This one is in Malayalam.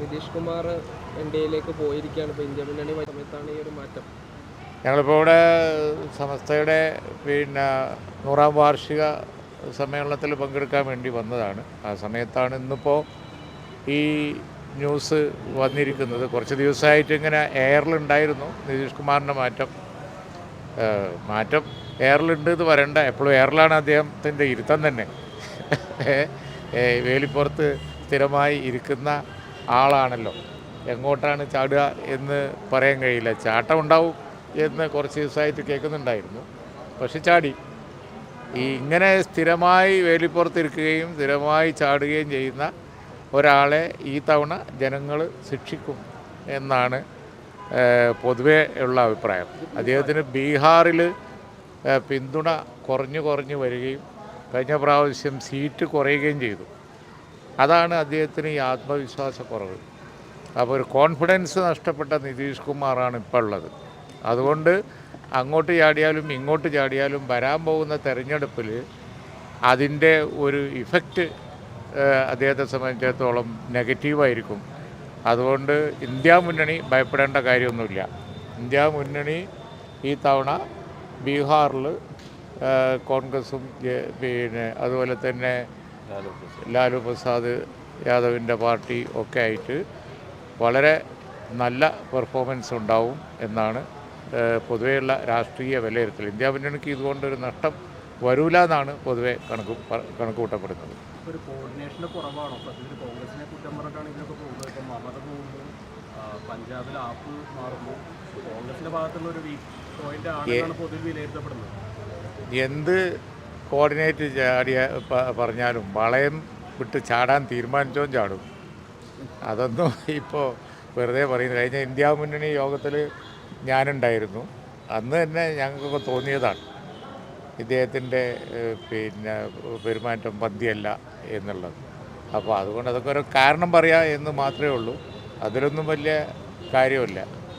നിതീഷ് കുമാർ എൻ ഡി എയിലേക്ക് പോയിരിക്കുകയാണ്. ഇപ്പോൾ ഇന്ത്യ മുന്നണി സമയത്താണ് ഈ ഒരു മാറ്റം. ഞങ്ങളിപ്പോൾ ഇവിടെ സമസ്തയുടെ പിന്നെ നൂറാം വാർഷിക സമ്മേളനത്തിൽ പങ്കെടുക്കാൻ വേണ്ടി വന്നതാണ്. ആ സമയത്താണ് ഇന്നിപ്പോൾ ഈ ന്യൂസ് വന്നിരിക്കുന്നത്. കുറച്ച് ദിവസമായിട്ട് ഇങ്ങനെ എയറിലുണ്ടായിരുന്നു നിതീഷ് കുമാറിന്റെ മാറ്റം. മാറ്റം എയറിലുണ്ട് ഇത് വരണ്ട എപ്പോഴും എയറിലാണ് അദ്ദേഹത്തിന്റെ ഇരുത്തം തന്നെ. വേലിപ്പുറത്ത് സ്ഥിരമായി ഇരിക്കുന്ന ആളാണല്ലോ. എങ്ങോട്ടാണ് ചാടുക എന്ന് പറയാൻ കഴിയില്ല. ചാട്ടം ഉണ്ടാവും എന്ന് കുറച്ച് ദിവസമായിട്ട് കേൾക്കുന്നുണ്ടായിരുന്നു. പക്ഷെ ചാടി. ഈ ഇങ്ങനെ സ്ഥിരമായി വേലിപ്പുറത്തിരിക്കുകയും സ്ഥിരമായി ചാടുകയും ചെയ്യുന്ന ഒരാളെ ഈ തവണ ജനങ്ങൾ ശിക്ഷിക്കും എന്നാണ് പൊതുവേ ഉള്ള അഭിപ്രായം. അദ്ദേഹത്തിന് ബീഹാറിൽ പിന്തുണ കുറഞ്ഞു കുറഞ്ഞു വരികയും കഴിഞ്ഞ പ്രാവശ്യം സീറ്റ് കുറയുകയും ചെയ്തു. അതാണ് അദ്ദേഹത്തിന് ഈ ആത്മവിശ്വാസക്കുറവ്. അപ്പോൾ ഒരു കോൺഫിഡൻസ് നഷ്ടപ്പെട്ട നിതീഷ് കുമാറാണ് ഇപ്പോൾ ഉള്ളത്. അതുകൊണ്ട് അങ്ങോട്ട് ചാടിയാലും ഇങ്ങോട്ട് ചാടിയാലും വരാൻ പോകുന്ന തെരഞ്ഞെടുപ്പിൽ അതിന്റെ ഒരു ഇഫക്റ്റ് അദ്ദേഹത്തെ സംബന്ധിച്ചിടത്തോളം നെഗറ്റീവായിരിക്കും. അതുകൊണ്ട് ഇന്ത്യ മുന്നണി ഭയപ്പെടേണ്ട കാര്യമൊന്നുമില്ല. ഇന്ത്യ മുന്നണി ഈ തവണ ബീഹാറിൽ കോൺഗ്രസും പിന്നെ അതുപോലെ തന്നെ ലാലു പ്രസാദ്. യാദവിന്റെ പാർട്ടി ഒക്കെ ആയിട്ട് വളരെ നല്ല പെർഫോമൻസ് ഉണ്ടാവും എന്നാണ് പൊതുവെയുള്ള രാഷ്ട്രീയ വിലയിരുത്തൽ. ഇന്ത്യ മുന്നണിക്ക് ഇതുകൊണ്ടൊരു നഷ്ടം വരൂല എന്നാണ് പൊതുവെ കണക്ക് കണക്കുകൂട്ടപ്പെടുന്നത് കണക്ക് കൂട്ടപ്പെടുന്നത് ഒരു കോർഡിനേഷന്റെ കുറവാണോ? സത്യത്തിൽ കോൺഗ്രസിനെ കുറ്റം പറഞ്ഞിട്ടാണ് ഇതിലൊക്കെ പോകുന്നത്. ഇപ്പം മമത പോകുന്നു. ആ, പഞ്ചാബിൽ ആപ്പ് മാറുന്നു. കോൺഗ്രസിന്റെ ഭാഗത്തുള്ള ഒരു വീക്ക് പോയിന്റ് ആണെന്നാണ് പൊതുവിൽ വിലയിരുത്തപ്പെടുന്നത്. എന്ത് കോർഡിനേറ്റ് ചാടിയ പറഞ്ഞാലും വളയം വിട്ട് ചാടാൻ തീരുമാനിച്ചോ ചാടും. അതൊന്നും ഇപ്പോൾ വെറുതെ പറയുന്നു കഴിഞ്ഞ ഇന്ത്യ മുന്നണി യോഗത്തിൽ ഞാനുണ്ടായിരുന്നു. അന്ന് തന്നെ ഞങ്ങൾക്കൊക്കെ തോന്നിയതാണ്. ഇദ്ദേഹത്തിന്റെ പിന്നെ പെരുമാറ്റം പന്തിയല്ല എന്നുള്ളത്. അപ്പോൾ അതുകൊണ്ട് അതൊക്കെ ഒരു കാരണം പറയാ എന്ന് മാത്രമേ ഉള്ളൂ. അതിലൊന്നും വലിയ കാര്യമില്ല